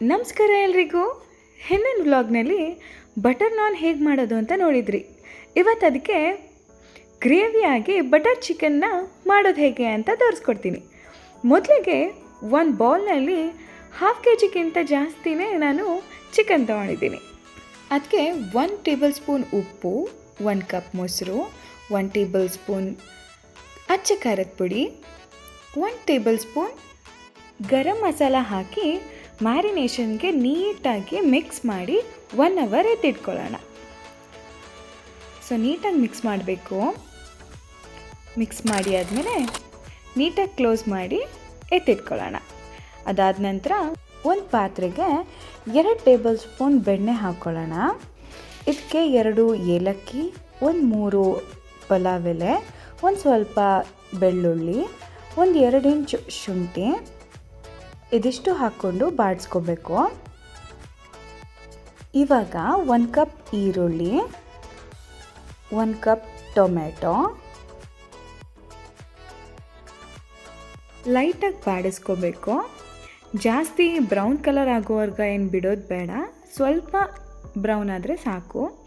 ನಮಸ್ಕಾರ ಎಲ್ರಿಗೂ. ಹಿಂದಿನ ವ್ಲಾಗ್ನಲ್ಲಿ ಬಟರ್ ನಾನ್ ಹೇಗೆ ಮಾಡೋದು ಅಂತ ನೋಡಿದ್ರಿ. ಇವತ್ತು ಅದಕ್ಕೆ ಗ್ರೇವಿಯಾಗಿ ಬಟರ್ ಚಿಕನ್ನ ಮಾಡೋದು ಹೇಗೆ ಅಂತ ತೋರಿಸ್ಕೊಡ್ತೀನಿ. ಮೊದಲಿಗೆ ಒಂದು ಬೌಲ್ನಲ್ಲಿ ಹಾಫ್ ಕೆ ಜಿಗಿಂತ ಜಾಸ್ತಿನೇ ನಾನು ಚಿಕನ್ ತೊಗೊಂಡಿದ್ದೀನಿ. ಅದಕ್ಕೆ ಒನ್ ಟೇಬಲ್ ಸ್ಪೂನ್ ಉಪ್ಪು, ಒಂದು ಕಪ್ ಮೊಸರು ಒನ್ ಟೇಬಲ್ ಸ್ಪೂನ್ ಅಚ್ಚ ಖಾರದ ಪುಡಿ one tablespoon garam masala ಹಾಕಿ ಮ್ಯಾರಿನೇಷನ್ಗೆ ನೀಟಾಗಿ ಮಿಕ್ಸ್ ಮಾಡಿ ಒನ್ ಅವರ್ ಎತ್ತಿಟ್ಕೊಳ್ಳೋಣ. ಸೊ ನೀಟಾಗಿ ಮಿಕ್ಸ್ ಮಾಡಬೇಕು. ಮಿಕ್ಸ್ ಮಾಡಿ ಆದಮೇಲೆ ನೀಟಾಗಿ ಕ್ಲೋಸ್ ಮಾಡಿ ಎತ್ತಿಟ್ಕೊಳ್ಳೋಣ. ಅದಾದ ನಂತರ ಒಂದು ಪಾತ್ರೆಗೆ ಎರಡು ಟೇಬಲ್ ಸ್ಪೂನ್ ಬೆಣ್ಣೆ ಹಾಕ್ಕೊಳ್ಳೋಣ. ಇದಕ್ಕೆ ಎರಡು ಏಲಕ್ಕಿ, ಒಂದು ಮೂರು ಪಲಾವ್ ಎಲೆ, ಒಂದು ಸ್ವಲ್ಪ ಬೆಳ್ಳುಳ್ಳಿ, ಒಂದು ಎರಡು ಇಂಚು ಶುಂಠಿ ಇದಿಷ್ಟು ಹಾಕ್ಕೊಂಡು ಬಾಡಿಸ್ಕೋಬೇಕು. ಇವಾಗ ಒಂದು ಕಪ್ ಈರುಳ್ಳಿ, ಒಂದು ಕಪ್ ಟೊಮೆಟೊ ಲೈಟಾಗಿ ಬಾಡಿಸ್ಕೋಬೇಕು. ಜಾಸ್ತಿ ಬ್ರೌನ್ ಕಲರ್ ಆಗೋವರೆಗೆ ಏನು ಬಿಡೋದು ಬೇಡ. ಸ್ವಲ್ಪ ಬ್ರೌನ್ ಆದರೆ ಸಾಕು.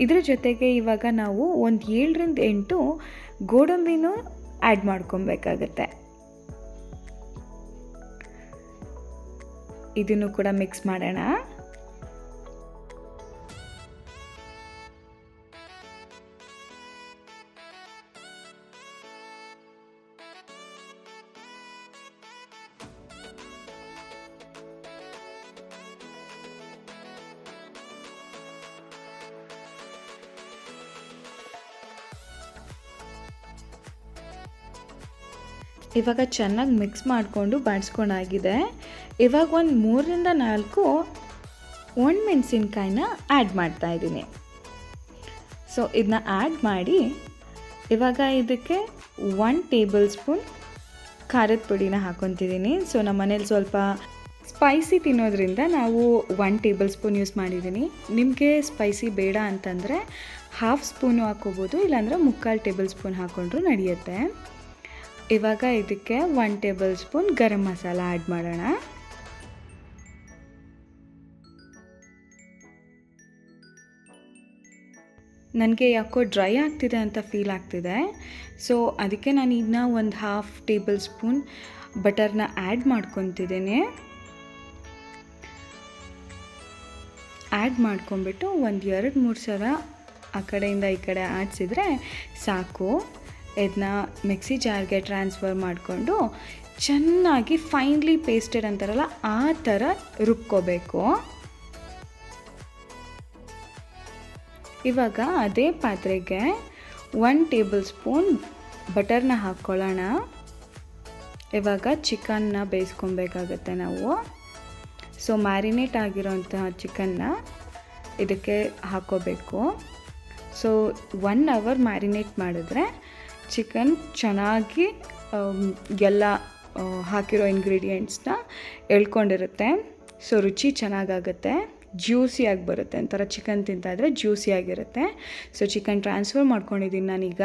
ಇದರ ಜೊತೆಗೆ ಇವಾಗ ನಾವು ಒಂದು ಏಳರಿಂದ ಎಂಟು ಗೋಡಂಬಿನೂ ಆ್ಯಡ್ ಮಾಡ್ಕೊಬೇಕಾಗತ್ತೆ. ಇದನ್ನು ಕೂಡ ಮಿಕ್ಸ್ ಮಾಡೋಣ. ಇವಾಗ ಚೆನ್ನಾಗಿ ಮಿಕ್ಸ್ ಮಾಡಿಕೊಂಡು ಬಾಡಿಸ್ಕೊಂಡಾಗಿದೆ ಇವಾಗ ಒಂದು ಮೂರರಿಂದ ನಾಲ್ಕು ಒಣಮೆಣಸಿನ್ಕಾಯಿನ ಆ್ಯಡ್ ಮಾಡ್ತಾ ಇದ್ದೀನಿ. ಸೊ ಇದನ್ನ ಆ್ಯಡ್ ಮಾಡಿ ಇವಾಗ ಇದಕ್ಕೆ ಒನ್ ಟೇಬಲ್ ಸ್ಪೂನ್ ಖಾರದ ಪುಡಿನ ಹಾಕೊತಿದ್ದೀನಿ. ಸೊ ನಮ್ಮ ಮನೇಲಿ ಸ್ವಲ್ಪ ಸ್ಪೈಸಿ ತಿನ್ನೋದ್ರಿಂದ ನಾವು ಒನ್ ಟೇಬಲ್ ಸ್ಪೂನ್ ಯೂಸ್ ಮಾಡಿದ್ದೀನಿ. ನಿಮಗೆ ಸ್ಪೈಸಿ ಬೇಡ ಅಂತಂದರೆ ಹಾಫ್ ಸ್ಪೂನು ಹಾಕೋಬೋದು, ಇಲ್ಲಾಂದರೆ ಮುಕ್ಕಾಲು ಟೇಬಲ್ ಸ್ಪೂನ್ ಹಾಕ್ಕೊಂಡ್ರೂ ನಡೆಯುತ್ತೆ. ಇವಾಗ ಇದಕ್ಕೆ one tablespoon garam masala add ಮಾಡೋಣ. ನನಗೆ ಯಾಕೋ ಡ್ರೈ ಆಗ್ತಿದೆ ಅಂತ ಫೀಲ್ ಆಗ್ತಿದೆ. ಸೊ ಅದಕ್ಕೆ ನಾನು ಇದನ್ನ ಒಂದು ಹಾಫ್ ಟೇಬಲ್ ಸ್ಪೂನ್ ಬಟರ್ನ ಆ್ಯಡ್ ಮಾಡ್ಕೊತಿದ್ದೀನಿ. ಆ್ಯಡ್ ಮಾಡ್ಕೊಂಬಿಟ್ಟು ಒಂದು ಎರಡು ಮೂರು ಸಲ ಆ ಕಡೆಯಿಂದ ಈ ಕಡೆ ಆಡಿಸಿದ್ರೆ ಸಾಕು. ಇದನ್ನ ಮಿಕ್ಸಿ ಜಾರ್ಗೆ ಟ್ರಾನ್ಸ್ಫರ್ ಮಾಡಿಕೊಂಡು ಚೆನ್ನಾಗಿ ಫೈನ್ಲಿ ಪೇಸ್ಟೆಡ್ ಅಂತಾರಲ್ಲ, ಆ ಥರ ರುಬ್ಕೋಬೇಕು. ಇವಾಗ ಅದೇ ಪಾತ್ರೆಗೆ ಒನ್ ಟೇಬಲ್ ಸ್ಪೂನ್ ಬಟರ್ನ ಹಾಕ್ಕೊಳ್ಳೋಣ. ಇವಾಗ ಚಿಕನ್ನ ಬೇಯಿಸ್ಕೊಬೇಕಾಗತ್ತೆ ನಾವು. ಸೊ ಮ್ಯಾರಿನೇಟ್ ಆಗಿರೋಂತಹ ಚಿಕನ್ನ ಇದಕ್ಕೆ ಹಾಕೋಬೇಕು ಸೊ ಒನ್ ಅವರ್ ಮ್ಯಾರಿನೇಟ್ ಮಾಡಿದ್ರೆ ಚಿಕನ್ ಚೆನ್ನಾಗಿ ಎಲ್ಲ ಹಾಕಿರೋ ಇಂಗ್ರೀಡಿಯೆಂಟ್ಸ್ನ ಎಳ್ಕೊಂಡಿರುತ್ತೆ. ಸೊ ರುಚಿ ಚೆನ್ನಾಗಾಗುತ್ತೆ. ಜ್ಯೂಸಿಯಾಗಿ ಬರುತ್ತೆ. ಒಂಥರ ಚಿಕನ್ ತಿಂತಾಯಿದ್ರೆ ಜ್ಯೂಸಿಯಾಗಿರುತ್ತೆ ಸೊ ಚಿಕನ್ ಟ್ರಾನ್ಸ್ಫರ್ ಮಾಡ್ಕೊಂಡಿದ್ದೀನಿ ನಾನೀಗ.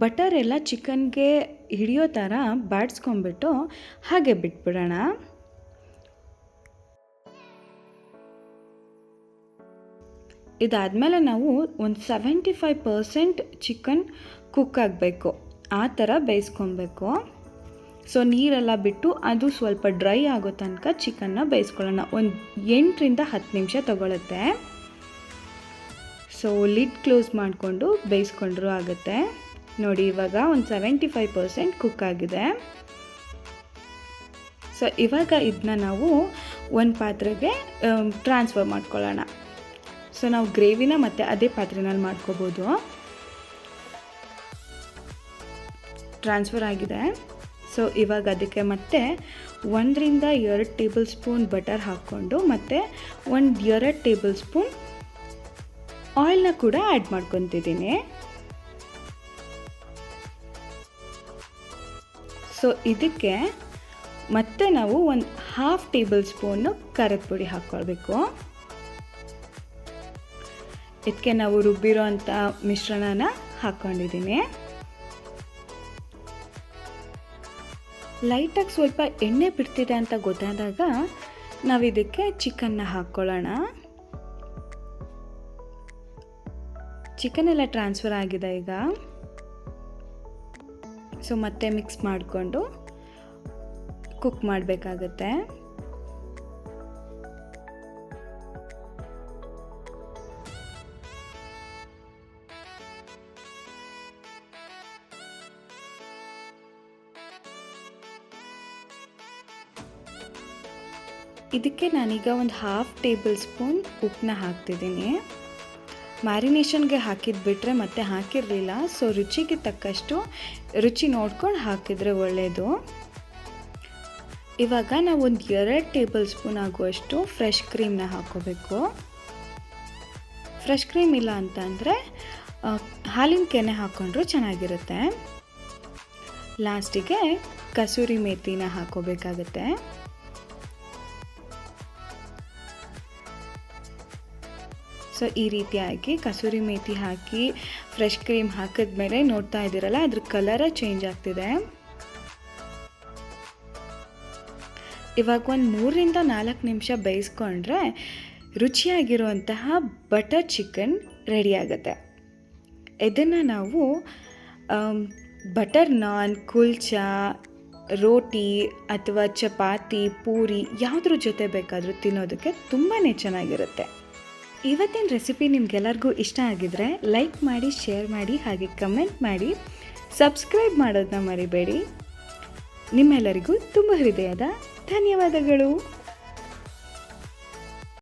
ಬಟರ್ ಎಲ್ಲ ಚಿಕನ್ಗೆ ಹಿಡಿಯೋ ಥರ ಬಾಡಿಸ್ಕೊಂಬಿಟ್ಟು ಹಾಗೆ ಬಿಟ್ಬಿಡೋಣ. ಇದಾದಮೇಲೆ ನಾವು ಒಂದು seventy five percent chicken cook ಆಗಬೇಕು. ಆ ಥರ ಬೇಯಿಸ್ಕೊಬೇಕು. ಸೊ ನೀರೆಲ್ಲ ಬಿಟ್ಟು ಅದು ಸ್ವಲ್ಪ ಡ್ರೈ ಆಗೋ ತನಕ ಚಿಕನ್ನ ಬೇಯಿಸ್ಕೊಳ್ಳೋಣ. ಒಂದು ಎಂಟರಿಂದ ಹತ್ತು ನಿಮಿಷ ತಗೊಳುತ್ತೆ. ಸೊ ಲಿಡ್ ಕ್ಲೋಸ್ ಮಾಡಿಕೊಂಡು ಬೇಯಿಸ್ಕೊಂಡ್ರೂ ಆಗುತ್ತೆ. ನೋಡಿ, ಇವಾಗ ಒಂದು ಸೆವೆಂಟಿ ಫೈವ್ ಪರ್ಸೆಂಟ್ ಕುಕ್ ಆಗಿದೆ. ಸೊ ಇವಾಗ ಇದನ್ನ ನಾವು ಒಂದು ಪಾತ್ರೆಗೆ ಟ್ರಾನ್ಸ್ಫರ್ ಮಾಡ್ಕೊಳ್ಳೋಣ. ಸೊ ನಾವು ಗ್ರೇವಿನ ಮತ್ತು ಅದೇ ಪಾತ್ರೆನಲ್ಲಿ ಮಾಡ್ಕೋಬೋದು. ಟ್ರಾನ್ಸ್ಫರ್ ಆಗಿದೆ. ಸೊ ಇವಾಗ ಅದಕ್ಕೆ ಮತ್ತೆ ಒಂದರಿಂದ ಎರಡು ಟೇಬಲ್ ಸ್ಪೂನ್ ಬಟರ್ ಹಾಕ್ಕೊಂಡು ಮತ್ತು ಒಂದು ಎರಡು ಟೇಬಲ್ ಸ್ಪೂನ್ ಆಯಿಲ್ನ ಕೂಡ ಆ್ಯಡ್ ಮಾಡ್ಕೊತಿದ್ದೀನಿ. ಸೊ ಇದಕ್ಕೆ ಮತ್ತೆ ನಾವು ಒಂದು ಹಾಫ್ ಟೇಬಲ್ ಸ್ಪೂನು ಖಾರದ ಪುಡಿ ಹಾಕ್ಕೊಳ್ಬೇಕು. ಇದಕ್ಕೆ ನಾವು ರುಬ್ಬಿರೋ ಅಂಥ ಮಿಶ್ರಣನ ಹಾಕ್ಕೊಂಡಿದ್ದೀನಿ. ಲೈಟಾಗಿ ಸ್ವಲ್ಪ ಎಣ್ಣೆ ಬಿಡ್ತಿದೆ ಅಂತ ಗೊತ್ತಾದಾಗ ನಾವು ಇದಕ್ಕೆ ಚಿಕನ್ನ ಹಾಕ್ಕೊಳ್ಳೋಣ. ಚಿಕನ್ ಎಲ್ಲ ಟ್ರಾನ್ಸ್ಫರ್ ಆಗಿದೆ ಈಗ. ಸೊ ಮತ್ತೆ ಮಿಕ್ಸ್ ಮಾಡಿಕೊಂಡು ಕುಕ್ ಮಾಡಬೇಕಾಗತ್ತೆ. ಇದಕ್ಕೆ ನಾನೀಗ ಒಂದು ಹಾಫ್ ಟೇಬಲ್ ಸ್ಪೂನ್ ಉಪ್ಪನ್ನ ಹಾಕ್ತಿದ್ದೀನಿ. ಮ್ಯಾರಿನೇಷನ್ಗೆ ಹಾಕಿದ್ದು ಬಿಟ್ಟರೆ ಮತ್ತೆ ಹಾಕಿರಲಿಲ್ಲ. ಸೊ ರುಚಿಗೆ ತಕ್ಕಷ್ಟು ರುಚಿ ನೋಡ್ಕೊಂಡು ಹಾಕಿದರೆ ಒಳ್ಳೆಯದು ಇವಾಗ ನಾವು ಒಂದು ಎರಡು ಟೇಬಲ್ ಸ್ಪೂನ್ ಆಗುವಷ್ಟು ಫ್ರೆಶ್ ಕ್ರೀಮ್ನ ಹಾಕೋಬೇಕು. ಫ್ರೆಶ್ ಕ್ರೀಮ್ ಇಲ್ಲ ಅಂತಂದರೆ ಹಾಲಿನ ಕೆನೆ ಹಾಕ್ಕೊಂಡ್ರೂ ಚೆನ್ನಾಗಿರುತ್ತೆ. ಲಾಸ್ಟಿಗೆ ಕಸೂರಿ ಮೇಥಿನ ಹಾಕೋಬೇಕಾಗತ್ತೆ. ಸೊ ಈ ರೀತಿಯಾಗಿ ಕಸೂರಿ ಮೇಥಿ ಹಾಕಿ ಫ್ರೆಶ್ ಕ್ರೀಮ್ ಹಾಕಿದ್ಮೇಲೆ ನೋಡ್ತಾ ಇದ್ದೀರಲ್ಲ, ಅದ್ರ ಕಲರ ಚೇಂಜ್ ಆಗ್ತಿದೆ. ಇವಾಗ ಒಂದು ಮೂರರಿಂದ ನಾಲ್ಕು ನಿಮಿಷ ಬೇಯಿಸ್ಕೊಂಡ್ರೆ ರುಚಿಯಾಗಿರುವಂತಹ ಬಟರ್ ಚಿಕನ್ ರೆಡಿ ಆಗುತ್ತೆ. ಇದನ್ನು ನಾವು ಬಟರ್ ನಾನ್ ಕುಲ್ಚಾ ರೋಟಿ ಅಥವಾ ಚಪಾತಿ, ಪೂರಿ ಯಾವುದ್ರ ಜೊತೆ ಬೇಕಾದರೂ ತಿನ್ನೋದಕ್ಕೆ ತುಂಬಾ ಚೆನ್ನಾಗಿರುತ್ತೆ. ಇವತ್ತಿನ ರೆಸಿಪಿ ನಿಮ್ಗೆಲ್ಲರಿಗೂ ಇಷ್ಟ ಆಗಿದ್ರೆ ಲೈಕ್ ಮಾಡಿ ಶೇರ್ ಮಾಡಿ, ಹಾಗೆ ಕಮೆಂಟ್ ಮಾಡಿ. ಸಬ್ಸ್ಕ್ರೈಬ್ ಮಾಡೋದನ್ನ ಮರಿಬೇಡಿ. ನಿಮ್ಮೆಲ್ಲರಿಗೂ ತುಂಬ ಹೃದಯದ ಧನ್ಯವಾದಗಳು.